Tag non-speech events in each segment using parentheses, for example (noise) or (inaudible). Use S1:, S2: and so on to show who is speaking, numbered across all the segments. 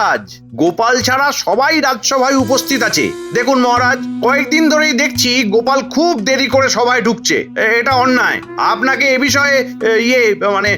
S1: মহারাজ, গোপাল ছাড়া সবাই রাজসভায় উপস্থিত আছে। দেখুন মহারাজ, কয়েকদিন ধরেই দেখছি গোপাল খুব দেরি করে সবাই ঢুকছে। এটা অন্যায়। আপনাকে এ বিষয়ে ইয়ে মানে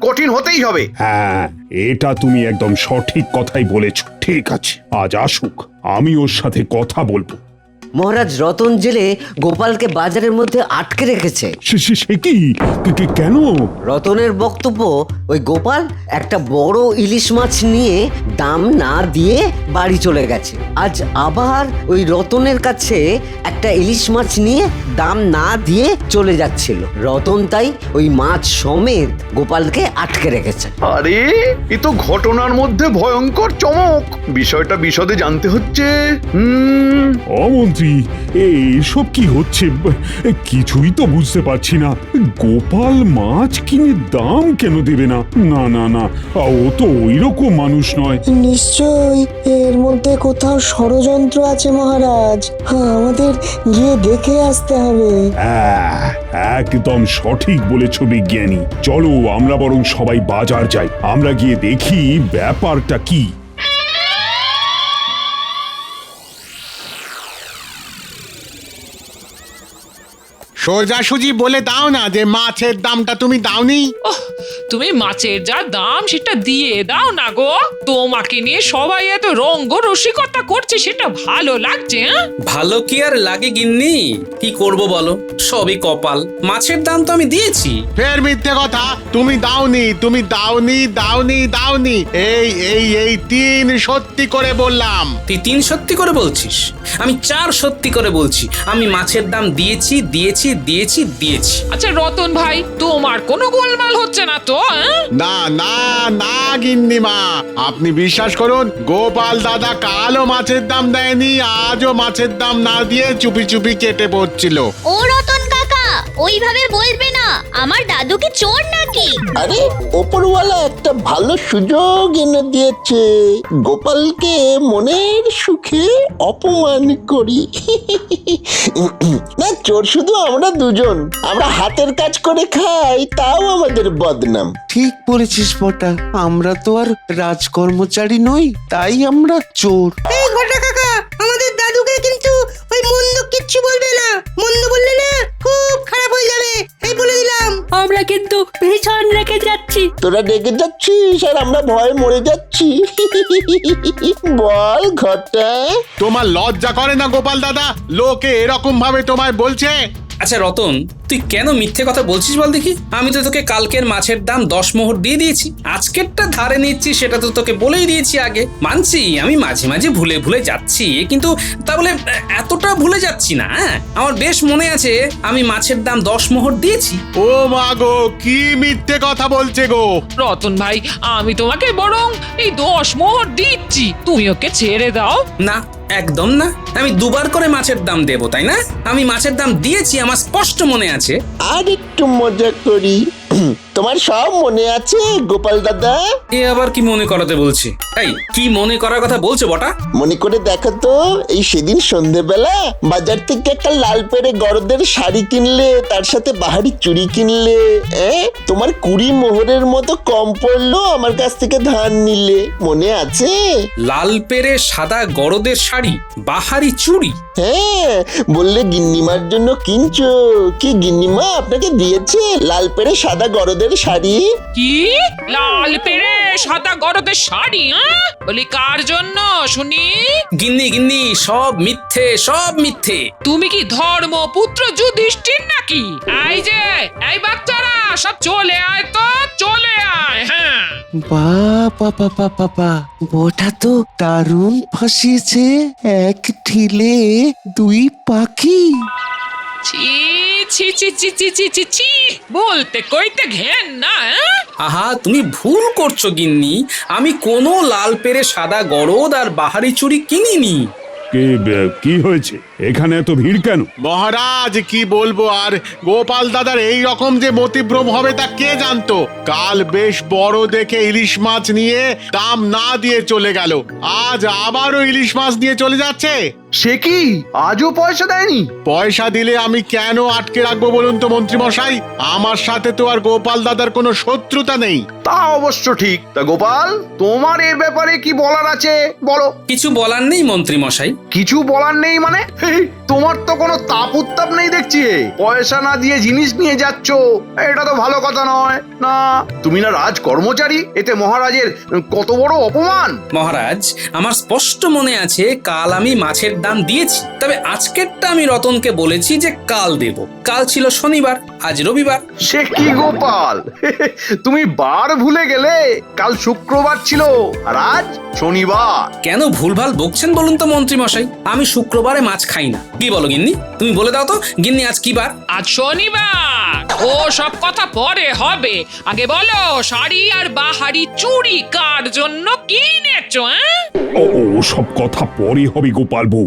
S1: কঠিন হতেই হবে।
S2: হ্যাঁ এটা তুমি একদম সঠিক কথাই বলেছ। ঠিক আছে, আজ আসুক। আমি ওর সাথে কথা বলব।
S3: মহারাজ রতন জেলে গোপালকে বাজারের মধ্যে আটকে রেখেছে।
S2: সে সে- সে কি? কে- কে- কেন?
S3: রতনের বক্তব্য ওই গোপাল একটা বড় ইলিশ মাছ নিয়ে দাম না দিয়ে বাড়ি চলে গেছে। আজ আবার ওই রতনের কাছে একটা ইলিশ মাছ নিয়ে দাম না দিয়ে চলে যাচ্ছিল। রতন তাই ওই মাছ সমেত গোপালকে আটকে রেখেছে।
S1: আরে এ তো ঘটনার মধ্যে ভয়ঙ্কর চমক। বিষয়টা বিশদে জানতে হচ্ছে। হুম।
S2: অমন্ত্রী এসব কি হচ্ছে? কিছুই তো বুঝতে পারছি না। গোপাল মাছ কিনে দাম কেন দেবে না? না না না ও তো ওই রকম মানুষ নয়।
S4: নিশ্চয়ই এর মধ্যে কোথাও ষড়যন্ত্র আছে মহারাজ। হ্যাঁ আমাদের গিয়ে দেখে আসতে হবে।
S2: হ্যাঁ, একদম সঠিক বলেছ বিজ্ঞানী। চলো আমরা বরং সবাই বাজার যাই। আমরা গিয়ে দেখি ব্যাপারটা কি।
S5: সোজাসুজি বলে দাও না যে মাছের দামটা তুমি দাওনি।
S6: ওহ তুমি মাছের যা দাম সেটা দিয়ে দাও না গো। তোমাকে নিয়ে সবাই এত রঙ্গ রসিকতা করছে সেটা ভালো লাগছে হ্যাঁ?
S7: ভালো কি আর লাগে গিন্নি? কি করব বলো? সবই কপাল। মাছের দাম তো আমি দিয়েছি।
S5: ফের মিথ্যে কথা তুমি দাওনি তুমি দাওনি দাওনি দাওনি। এই এই এই তিন সত্যি করে বললাম।
S7: তুই তিন সত্যি করে বলছিস? আমি চার সত্যি করে বলছি। আমি মাছের দাম দিয়েছি দিয়েছি দিয়েছি দিয়েছি।
S6: আচ্ছা রতন ভাই তোমার কোনো গোলমাল হচ্ছে না তো হ্যাঁ?
S5: না না না গিন্নিমা। আপনি বিশ্বাস করুন গোপাল দাদা কালো মাছের দাম দেয়নি আজও মাছের দাম না দিয়ে চুপি চুপি কেটে পড়ছিল।
S8: ও রতন ওইভাবে বলবে না। আমার দাদু কি চোর নাকি?
S9: আরে ওপরওয়ালা একটা ভালো সুযোগ এনে দিয়েছে। গোপালকে মনের সুখে অপমান করি। না চোর শুধু আমরা দুজন। আমরা হাতের কাজ করে খাই তাও আমাদের বদনাম।
S10: ঠিক বলেছিস বটা আমরা তো আর রাজকর্মচারী নই তাই আমরা চোর।
S4: এই ঘটা কাকা আমাদের দাদুকে কিন্তু ওই মন্দ কিচ্ছু বলবে না। মন্দ বললে না
S9: তোরা ডেকে যাচ্ছিস আর আমরা ভয়ে মরে যাচ্ছি। (laughs) বল ঘরটা।
S5: তোমার লজ্জা করে না গোপাল দাদা? লোকে এরকম ভাবে তোমায় বলছে।
S7: আচ্ছা রতন তুই কেন মিথ্যে কথা বলছিস বল দেখি? আমি তো তোকে কালকের মাছের দাম দশ মোহর দিয়ে দিয়েছি। আজকেরটা ধারে নিচ্ছি সেটা তো তোকে বলেই দিয়েছি আগে। মানছি আমি মাঝে মাঝে ভুলে ভুলে যাচ্ছি কিন্তু তা বলে এতটা ভুলে যাচ্ছি না হ্যাঁ? আমার বেশ মনে আছে আমি মাছের দাম দশ মোহর দিয়েছি।
S5: ও মা গো কি মিথ্যে কথা বলছে গো?
S6: রতন ভাই আমি তোমাকে বরং এই দশ মোহর দিচ্ছি তুমি ওকে ছেড়ে দাও।
S7: না একদম না? আমি দুবার করে মাছের দাম দেব, তাই না? আমি মাছের দাম দিয়েছি, আমার স্পষ্ট মনে আছে।
S9: আর একটু মজা করি। তোমার সব মনে আছে গোপাল দাদা?
S7: এ আবার কি মনে করাতে বলছে? এই কি মনে করার কথা বলছো বটা?
S9: মনে করে দেখো তো এই সেদিন সন্ধেবেলা বাজার থেকে একটা লাল পেরে গরদের শাড়ি কিনলে তার সাথে বাহারি চুড়ি কিনলে এ? তোমার কুড়ি মোহরের মতো কম পড়ল আমার কাছ থেকে ধান নিলে মনে আছে?
S7: লাল পেরে সাদা গরদের শাড়ি বাহারি চুড়ি?
S9: হ্যাঁ বললে গিন্নিমার জন্য কিনছো। কি গিন্নিমা আপনাকে দিয়েছে? লাল পেরে সাদা গরদের শাড়ি?
S6: কি? লাল পেরে সাদা গরদের শাড়ি হ্যাঁ? বলি কার জন্য শুনি?
S7: গিন্নি গিন্নি সব মিথ্যে সব মিথ্যে।
S6: তুমি কি ধর্ম পুত্র যুধিষ্ঠির নাকি? এই যে এই বাচ্চারা সব চলে আয় তো চলে আয় হ্যাঁ।
S10: বাবা বাবা বাবা বটা তো দারুণ ফাঁসিয়েছে। এক ঢিলে দুই পাখি।
S6: ছি ছি ছি ছি ছি ছি ছি ছি। বলতে কইতে ঘেন না হ্যাঁ?
S7: আহা তুমি ভুল করছ গিন্নি। আমি কোনো লাল পেরে সাদা গরদ আর বাহারি চুড়ি কিনিনি।
S2: কে কি হয়েছে? এখানে এত ভিড় কেন?
S5: মহারাজ কি বলব আর? গোপাল দাদার এই রকম যে মতিভ্রম হবে তা কে জানতো? কাল বেশ বড় দেখে ইলিশ মাছ নিয়ে দাম না দিয়ে চলে গেল। আজ আবারও ইলিশ মাছ নিয়ে চলে যাচ্ছে।
S1: সে কি? আজও পয়সা দেয়নি?
S5: পয়সা দিলে আমি কেন আটকে রাখব বলুন তো মন্ত্রী মশাই আমার সাথে তো আর গোপাল দাদার কোনো শত্রুতা নেই।
S1: তা অবশ্য ঠিক। তা গোপাল তোমার এর ব্যাপারে কি বলার আছে? বলো।
S7: কিছু বলার নেই মন্ত্রী মশাই
S1: কিছু বলার নেই মানে? তোমার তো কোনো তাপ উত্তাপ নেই দেখছি। পয়সা না দিয়ে জিনিস নিয়ে যাচ্ছ এটা তো ভালো কথা নয়। না তুমি না রাজ কর্মচারী এতে মহারাজের কত বড় অপমান?
S7: মহারাজ আমার স্পষ্ট মনে আছে কাল আমি মাছের দাম দিয়েছি। তবে আজকেরটা আমি রতনকে বলেছি যে কাল দেব। কাল ছিল শনিবার আজ রবিবার।
S1: সে কি গোপাল? (laughs) তুমি বার ভুলে গেলে কাল শুক্রবার ছিল আর আজ শনিবার।
S7: কেন ভুলভাল বকছেন বলুন তো মন্ত্রী মশাই আমি শুক্রবারে মাছ খাই না। কি বলো গিন্নি? তুমি বলে দাও তো গিন্নি আজ কি বার?
S6: আজ শনিবার। ও সব কথা পরে হবে। আগে বলো শাড়ি আর বাহারি চুড়ি কার জন্য কিনেছো হ্যাঁ
S2: ও ও, সব কথা পরে হবে গোপাল বউ।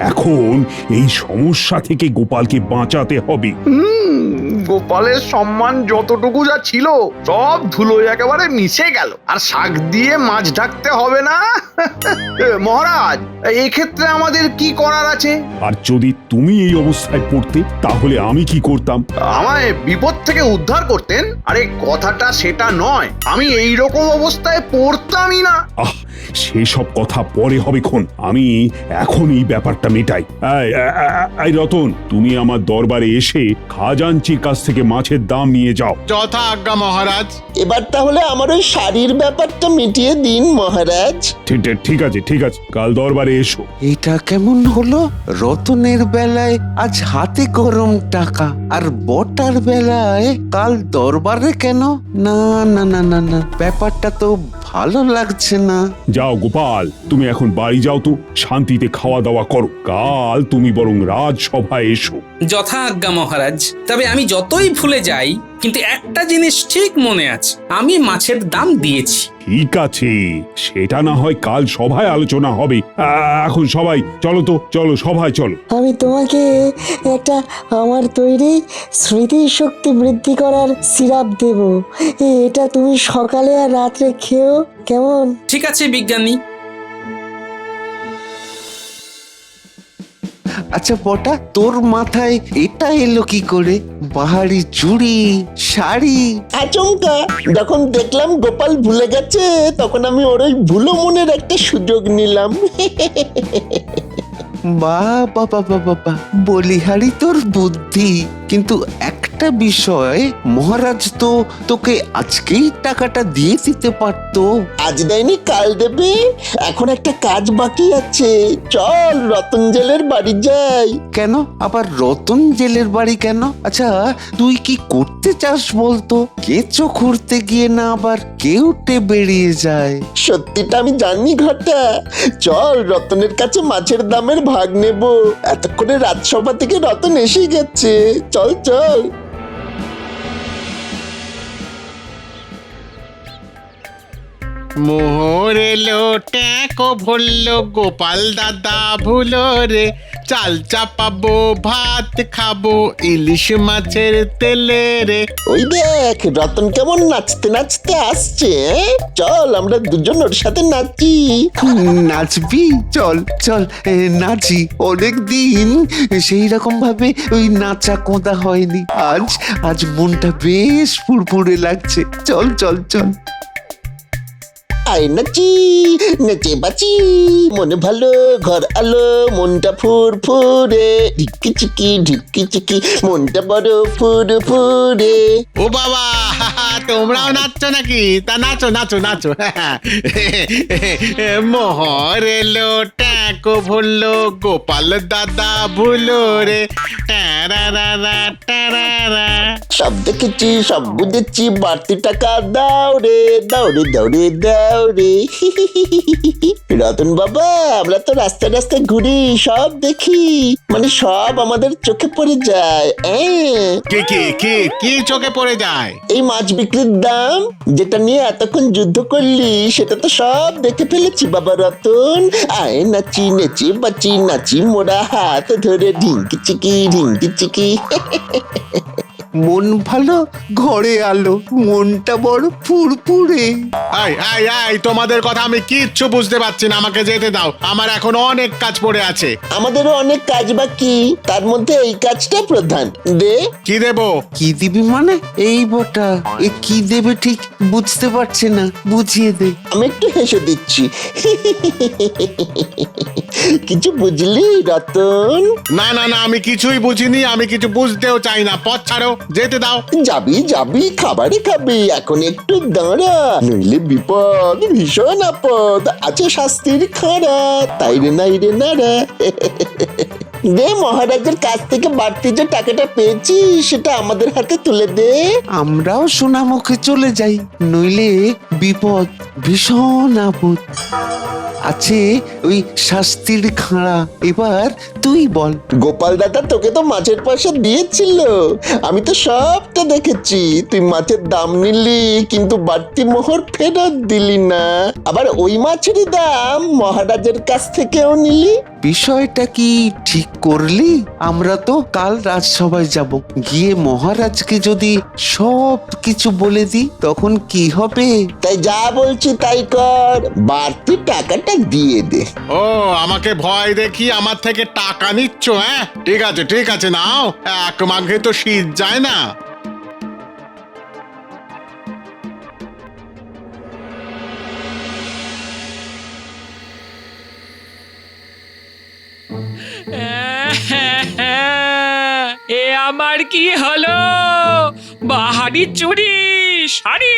S2: এখন এই সমস্যা থেকে গোপালকে বাঁচাতে হবে।
S1: হুম, গোপালের সম্মান যতটুকু যা ছিল সব ধুলোয় একেবারে মিশে গেল। আর শাক দিয়ে মাছ ঢাকতে হবে না? মহারাজ এক্ষেত্রে আমাদের কি করার আছে?
S2: আর যদি তুমি এই অবস্থায় পড়তে তাহলে আমি কি করতাম?
S1: আমায় বিপদ থেকে উদ্ধার করতেন? আরে কথাটা সেটা নয়। আমি এই রকম অবস্থায় পড়তামই না।
S2: আহ সেসব কথা পরে হবে ক্ষণ। আমি এখন এই ব্যাপারটা মেটাই। এই রতন তুমি আমার দরবারে এসে খাজাঞ্চির কাছ থেকে মাছের দাম নিয়ে যাও।
S5: যথা আজ্ঞা মহারাজ।
S9: এবার তাহলে আমার ওই শাড়ির ব্যাপারটা মিটিয়ে দিন মহারাজ।
S2: ঠিক ঠিক- ঠিক আছে ঠিক আছে কাল দরবারে এসো।
S10: এটা কেমন হলো? রতনের বেলায় আজ হাতে গরম টাকা আর বটার বেলায় কাল দরবারে কেন? না না না না না ব্যাপারটা তো ভালো লাগছে না।
S2: যাও গোপাল তুমি এখন বাড়ি যাও তো শান্তিতে খাওয়া দাওয়া করো। কাল তুমি বরং রাজসভায় এসো।
S7: যথা আজ্ঞা মহারাজ তবে আমি যতই ভুলে যাই কিন্তু একটা জিনিস ঠিক মনে আছে আমি মাছের দাম দিয়েছি।
S2: ঠিক আছে সেটা না হয় কাল সভায় আলোচনা হবে। আ, এখন সবাই চলো তো চলো সভায় চলো।
S11: আমি তোমাকে একটা আমার তৈরি স্মৃতি শক্তি বৃদ্ধি করার সিরাপ দেব। এটা তুমি সকালে আর রাত্রে খেও কেমন?
S7: ঠিক আছে বিজ্ঞানী
S10: আচ্ছা বটা তোর মাথায় এটা এলো কি করে? বাহারি চুড়ি শাড়ি।
S9: আচমকা যখন দেখলাম গোপাল ভুলে গেছে তখন আমি ওর ওই ভুলো মনের একটা সুযোগ নিলাম।
S10: বা বাবা বাবা বলিহারি তোর বুদ্ধি কিন্তু একটা বিষয় মহারাজ তো তোকে আজকেই টাকাটা দিয়ে দিতে পারতো।
S9: আজ দেয়নি কাল দেবে। এখন একটা কাজ বাকি আছে। চল রতন জেলের বাড়ি যাই।
S10: কেন? আবার রতন জেলের বাড়ি কেন? আচ্ছা তুই কি করতে চাস বলতো? কেঁচো খুঁড়তে গিয়ে না আবার কেউ কেউটে বেরিয়ে যায়?
S9: সত্যিটা আমি জানি ঘটা। চল রতনের কাছে মাছের দামের ভাগ নেব। এতক্ষণে রাজসভা থেকে রতন এসে গেছে। চল চল।
S5: মোহর এলো ট্যাঁকো ভরলো গোপাল দাদা ভুলো রে। চাল চাপাবো ভাত খাব ইলিশ মাছের তেলে রে।
S9: ওই দেখ রতন কেমন নাচতে নাচতে আসছে চল আমরা দুজন ওর সাথে নাচি।
S10: নাচবি? চল চল এ, নাচি। অনেক দিন সেই রকম ভাবে ওই নাচা কোঁদা হয়নি। আজ আজ মনটা বেশ ফুরফুরে লাগছে। চল চল চল।
S9: আয় নাচি, নেচে বাঁচি। মনে ভালো, ঘর আলো, মনটা ফুর ফুরে ঢিকি চিকি ঢিকি চিকি মনটা বড় ফুর ফুরে
S5: ও বাবা তোমরাও নাচছো নাকি? তা নাচো নাচো নাচো। (laughs) মোহর এলো ট্যাঁকো ভরলো গোপাল দাদা ভুলো রে।
S9: সব দেখেছি সব বুঝেছি বাড়তি টাকা দাও রে দাও রে দাও রে দাও রে। (laughs) রতন বাবা আমরা তো রাস্তায় রাস্তায় ঘুরি সব দেখি। মানে সব আমাদের চোখে পড়ে যায়
S5: কি কি কি কি চোখে পড়ে যায়?
S9: এই মাছ বিক্রির দাম যেটা নিয়ে এতক্ষণ যুদ্ধ করলি, সেটা তো সব দেখে ফেলেছি, বাবা রতন। আয় নাচি, নেচি, বাচি, নাচি মোড়া হাত ধরে ঢিঙ্কি, চিকি ঢিঙ্কি, চিকি। (laughs)
S10: মন ভালো ঘরে আলো মনটা বড় ফুরফুরে।
S5: এই এই এই তোমাদের কথা আমি কিচ্ছু বুঝতে পারছি না আমাকে যেতে দাও। আমার এখন অনেক কাজ পড়ে আছে।
S9: আমাদেরও অনেক কাজ বাকি তার মধ্যে এই কাজটা প্রধান। দে।
S5: কি দেবো?
S10: কি দিবি মানে? এই বটা এ কি দেবে ঠিক বুঝতে পারছে না বুঝিয়ে দে।
S9: আমি একটু হেসে দিচ্ছি। কিছু বুঝলি রতন?
S5: না না না আমি কিছুই বুঝিনি আমি কিছু বুঝতেও চাই না পথ ছাড়ো। যেতে দাও।
S9: যাবি যাবি খাবারে খাবি এখন একটু দাঁড়া। নইলে বিপদ ভীষণ আপদ আছে শাস্তির খাড়া। তাই রে নাই রে না রে। দে মহারাজের কাছ থেকে বাড়তি যে টাকাটা পেয়েছি সেটা আমাদের হাতে তুলে দে।
S10: আমরাও সোনামুখে চলে যাই নইলে বিপদ। ভীষণ আপদ। আছে ওই শাস্তির খাঁড়া। এবার তুই বল।
S9: গোপাল দাদা তোকে তো মাছের পয়সা দিয়েছিল। আমি তো সবটা দেখেছি। তুই মাছের দাম নিলি কিন্তু বাড়তি মোহর ফেরত দিলি না। আবার ওই মাছেরই দাম মহারাজের কাছ থেকেও নিলি।
S10: বিষয়টা কি ঠিক করলি? আমরা তো কাল রাজসভায় যাব। গিয়ে মহারাজকে যদি সব কিছু বলে দিই তখন কি হবে?
S9: তাই যা বলছি তাই কর। বাড়তি টাকাটা দিয়ে দে।
S5: ও আমাকে ভয় দেখি আমার থেকে টাকা নিচ্ছ হ্যাঁ? ঠিক আছে ঠিক আছে নাও। এক মাঘে তো শীত যায় না।
S6: এ আমার কি হলো? বাহারি চুরি। শাড়ি।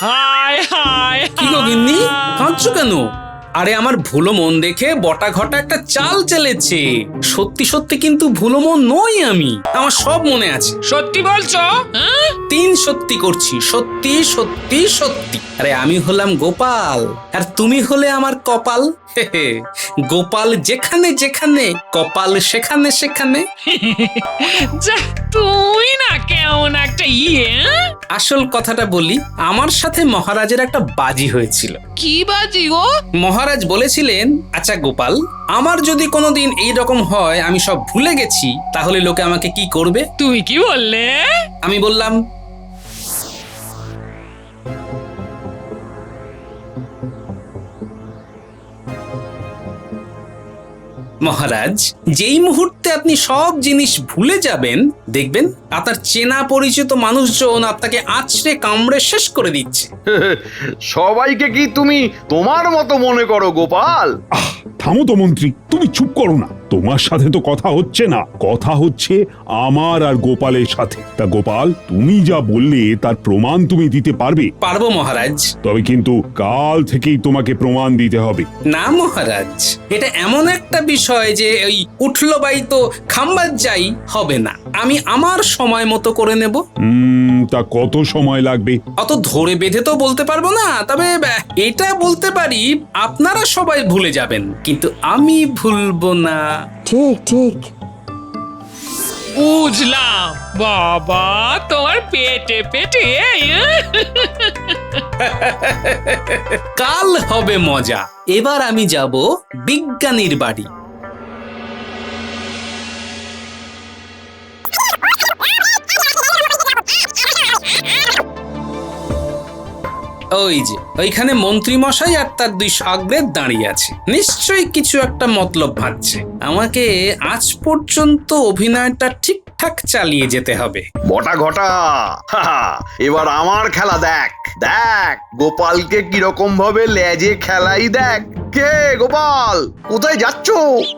S6: হায় হায়
S7: কি গো গিন্নি? কাঁদছো কেন? আরে আমার ভুলো মন দেখে বটা ঘটা একটা চাল চেলেছে। সত্যি সত্যি কিন্তু ভুলো মন নই আমি। আমার সব মনে আছে।
S6: সত্যি বলছো? হ্যাঁ?
S7: তিন সত্যি করছি। সত্যি সত্যি সত্যি। আরে আমি হলাম গোপাল। আর তুমি হলে আমার কপাল। হে হে। গোপাল যেখানে যেখানে কপাল সেখানে সেখানে।
S6: যা তুই না কেমন একটা ইয়ে হ্যাঁ?
S7: আসল কথাটা বলি আমার সাথে মহারাজের একটা বাজি হয়েছিল।
S6: কি বাজি গো?
S7: মহারাজ বলেছিলেন আচ্ছা গোপাল আমার যদি কোনোদিন এই রকম হয় আমি সব ভুলে গেছি তাহলে লোকে আমাকে কি করবে?
S6: তুমি কি বললে?
S7: আমি বললাম মহারাজ যেই মুহূর্তে আপনি সব জিনিস ভুলে যাবেন দেখবেন আপনার চেনা পরিচিত মানুষজন আপনাকে আছড়ে কামড়ে শেষ করে দিচ্ছে। (laughs)
S1: সবাইকে কি তুমি তোমার মতো মনে করো গোপাল?
S2: থামো তো মন্ত্রী তুমি চুপ করো না। তোমার সাথে তো কথা হচ্ছে না। কথা হচ্ছে আমার আর গোপালের সাথে। তা গোপাল তুমি যা বললে তার প্রমাণ তুমি দিতে পারবে?
S7: পারব মহারাজ।
S2: তবে কিন্তু কাল থেকেই তোমাকে প্রমাণ দিতে হবে।
S7: না মহারাজ এটা এমন একটা বিষয় যে ওই উঠল বাই তো খাম্বার যাই হবে না। আমি আমার সময় মতো করে নেব।
S2: উম, তা কত সময় লাগবে?
S7: অত ধরে বেঁধে তো বলতে পারব না তবে আহ, এটা বলতে পারি আপনারা সবাই ভুলে যাবেন কিন্তু আমি ভুলবো না।
S11: ঠিক ঠিক।
S6: বুঝলাম। বাবা তোমার পেটে পেটে?
S7: কাল হবে মজা। এবার আমি যাব বিজ্ঞানীর বাড়ি। ওই যে ওইখানে মন্ত্রী মশাই আর তার দুই সাগরেদ দাঁড়িয়ে আছে। নিশ্চয়ই কিছু একটা মতলব ভাবছে। আমাকে আজ পর্যন্ত অভিনয়টা ঠিকঠাক চালিয়ে যেতে হবে।
S1: বটা ঘটা। হাহা, এবার আমার খেলা দেখ। দেখ গোপালকে কীরকম ভাবে লেজে খেলাই দেখ। কে গোপাল? কোথায় যাচ্ছ?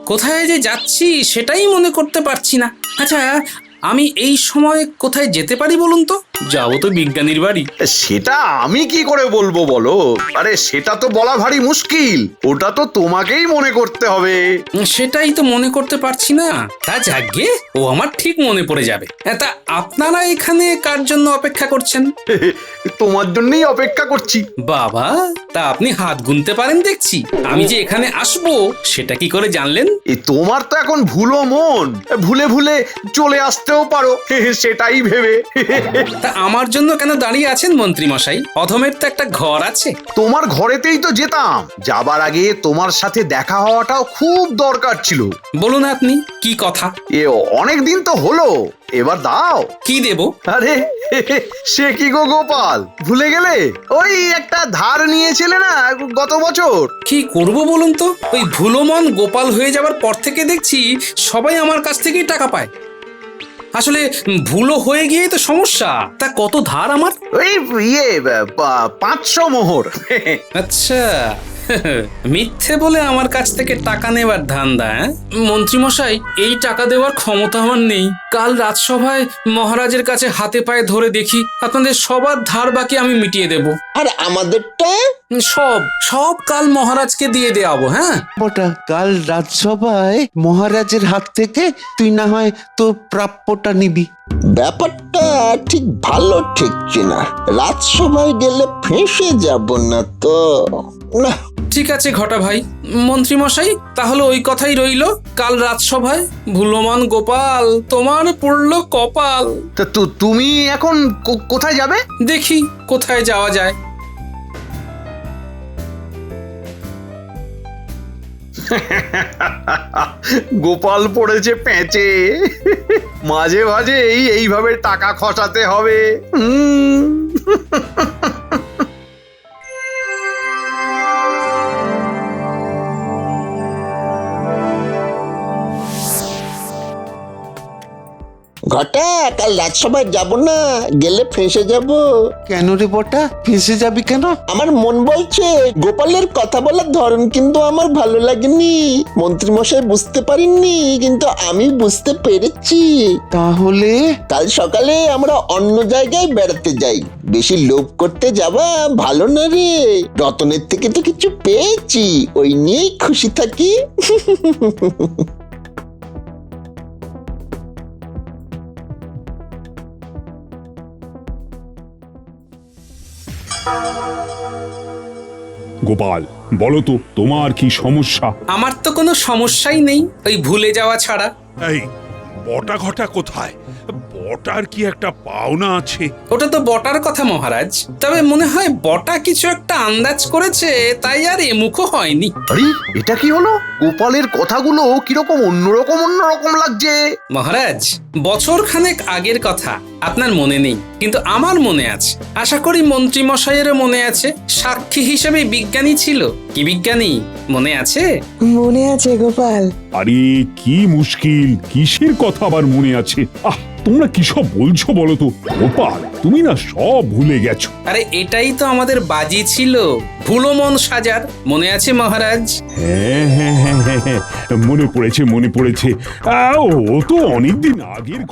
S7: কোথায় যে যাচ্ছি সেটাই মনে করতে পারছি না। আচ্ছা আমি এই সময় কোথায় যেতে পারি বলুন তো? যাব তো বিজ্ঞানীর বাড়ি।
S1: সেটা আমি কি করে বলব বলো? আরে সেটা তো বলা ভারী মুশকিল। ওটা তো তোমাকেই মনে করতে হবে।
S7: সেটাই তো মনে করতে পারছি না। তা যাগে ও আমার ঠিক মনে পড়ে যাবে। তা আপনারা এখানে কার জন্য অপেক্ষা করছেন? (laughs)
S1: তোমার জন্যই অপেক্ষা করছি।
S7: বাবা তা আপনি হাত গুনতে পারেন দেখছি। আমি যে এখানে আসব সেটা কি করে জানলেন?
S1: তোমার তো এখন ভুলো মন। ভুলে ভুলে চলে আসতেও পারো। (laughs) সেটাই ভেবে। (laughs)
S7: তা আমার জন্য কেন দাঁড়িয়ে আছেন মন্ত্রী মশাই? অধমের তো একটা ঘর আছে।
S1: তোমার ঘরেতেই তো যেতাম। যাবার আগে তোমার সাথে দেখা হওয়াটাও খুব দরকার ছিল।
S7: বলুন আপনি কি কথা?
S1: এ অনেক দিন তো হলো। এবার দাও।
S7: কি দেব?
S1: আরে (laughs) সে কি গো গোপাল? ভুলে গেলে? ওই একটা ধার নিয়েছিলে না গত বছর?
S7: কি করব বলুন তো? ওই ভুলোমন গোপাল হয়ে যাবার পর থেকে দেখছি সবাই আমার কাছ থেকেই টাকা পায়। আসলে ভুলো হয়ে গিয়ে তো সমস্যা। তা কত ধার আমার?
S1: ওই ইয়ে পাঁচশো মোহর।
S7: আচ্ছা। (laughs) মিথ্যে বলে আমার কাছ থেকে টাকা নেবার ধান্দা হ্যাঁ? মন্ত্রীমশাই এই টাকা দেওয়ার ক্ষমতা আমার নেই। কাল রাজসভায় মহারাজের কাছে হাতে পায়ে ধরে দেখি আপনাদের সবার ধার বাকি আমি মিটিয়ে দেব।
S9: আর আমাদেরটা?
S7: সব সব কাল মহারাজকে দিয়ে দেওয়াবো হ্যাঁ?
S10: বটা কাল রাজসভায় মহারাজের হাত থেকে তুই না হয় তোর প্রাপ্যটা নিবি।
S9: ব্যাপারটা ঠিক ভালো ঠেকছে না রাজসভায় গেলে ফেঁসে যাব না তো।
S7: ঠিক আছে ঘটা ভাই। মন্ত্রীমশাই তাহলে ওই কথাই রইল। কাল রাজসভায় ভুলমান গোপাল তোমার পড়ল কপাল।
S1: তা তু- তুমি এখন কো- কোথায় যাবে?
S7: দেখি কোথায় যাওয়া যায়।
S1: গোপাল পড়েছে পেঁচে। মাঝে মাঝে এই এইভাবে টাকা খসাতে হবে। হুম।
S9: কাল রাজসভায় যাব না গেলে ফেঁসে যাব।
S10: কেন রে বটা? ফেঁসে যাবি কেন?
S9: আমার মন বলছে গোপালের কথা বলার ধরন কিন্তু আমার ভালো লাগেনি। মন্ত্রীমশাই বুঝতে পারেননি কিন্তু আমি বুঝতে পেরেছি।
S10: তাহলে?
S9: কাল সকালে আমরা অন্য জায়গায় বেড়াতে যাই। বেশি লোভ করতে যাবা ভালো না রে। রতনের থেকে তো কিছু পেয়েছি ওই নিয়েই খুশি থাকি। (laughs)
S2: গোপাল বলো তো তোমার কি সমস্যা?
S7: আমার তো কোনো সমস্যাই নেই ওই ভুলে যাওয়া ছাড়া।
S12: এই বটা ঘটা কোথায়? বটার কি একটা পাওনা আছে?
S7: ওটা তো বটার কথা মহারাজ। তবে মনে হয় বটা কিছু একটা আন্দাজ করেছে তাই আর এমুখো হয়নি।
S1: আরে এটা কি হলো? গোপালের কথাগুলো কীরকম অন্যরকম অন্যরকম লাগছে?
S7: মহারাজ বছর খানেক আগের কথা আপনার মনে নেই কিন্তু আমার মনে আছে। আশা করি মন্ত্রী মশাইয়েরও মনে আছে সাক্ষী হিসেবে বিজ্ঞানী ছিল। কি বিজ্ঞানী? মনে আছে?
S11: মনে আছে গোপাল।
S2: আরে কি মুশকিল কিসের কথা আবার মনে আছে? আহ! তোমরা কি সব বলছো বলো তো? গোপাল তুমি না সব ভুলে গেছো।
S7: আরে এটাই তো আমাদের বাজি ছিল। ভুলো মন সাজার মনে আছে মহারাজ?
S2: হ্যাঁ হ্যাঁ হ্যাঁ হ্যাঁ হ্যাঁ মনে পড়েছে মনে পড়েছে। আহ, ও তো অনেকদিন আগের